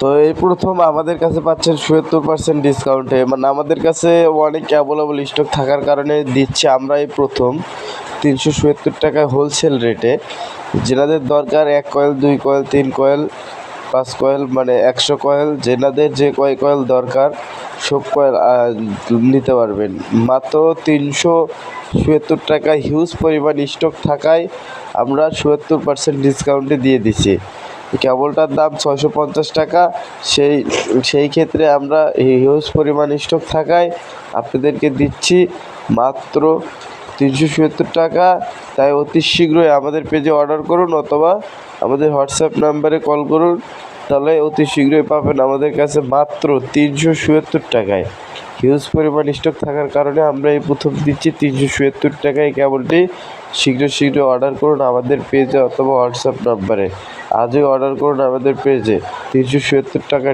তো এই প্রথম আমাদের কাছে পাচ্ছেন সত্তর পার্সেন্ট ডিসকাউন্টে মানে আমাদের কাছে অনেক অ্যাভেলেবল স্টক থাকার কারণে দিচ্ছি আমরা এই প্রথম। তিনশো সত্তর টাকায় হোলসেল রেটে যেনাদের দরকার এক কয়েল দুই কয়েল তিন কয়েল পাঁচ কয়েল মানে একশো কয়েল যেনাদের যে কয় কয়েল দরকার, সব কয়েল নিতে পারবেন। মাত্র তিনশো সত্তর টাকায় হিউজ পরিমাণ স্টক থাকায় আমরা সত্তর পার্সেন্ট ডিসকাউন্টে দিয়ে দিচ্ছি। কেবলটার দাম ছয়শো পঞ্চাশ টাকা। সেই সেই ক্ষেত্রে আমরা হিউজ পরিমাণ স্টক থাকায় আপনাদেরকে দিচ্ছি মাত্র তিনশো সত্তর টাকা। তাই অতি শীঘ্রই আমাদের পেজে অর্ডার করুন অথবা আমাদের হোয়াটসঅ্যাপ নাম্বারে কল করুন। তাহলে অতি শীঘ্রই পাবেন আমাদের কাছে মাত্র তিনশো সুয়াত্তর টাকায়। হিউজ পরিমাণ স্টক থাকার কারণে আমরা এই প্রথম দিচ্ছি তিনশো সুয়াত্তর টাকায়। কেবলটি শীঘ্র শীঘ্র অর্ডার করুন আমাদের পেজে অথবা হোয়াটসঅ্যাপ নাম্বারে আজই অর্ডার করুন আমাদের পেজে তিনশো সুয়াত্তর টাকা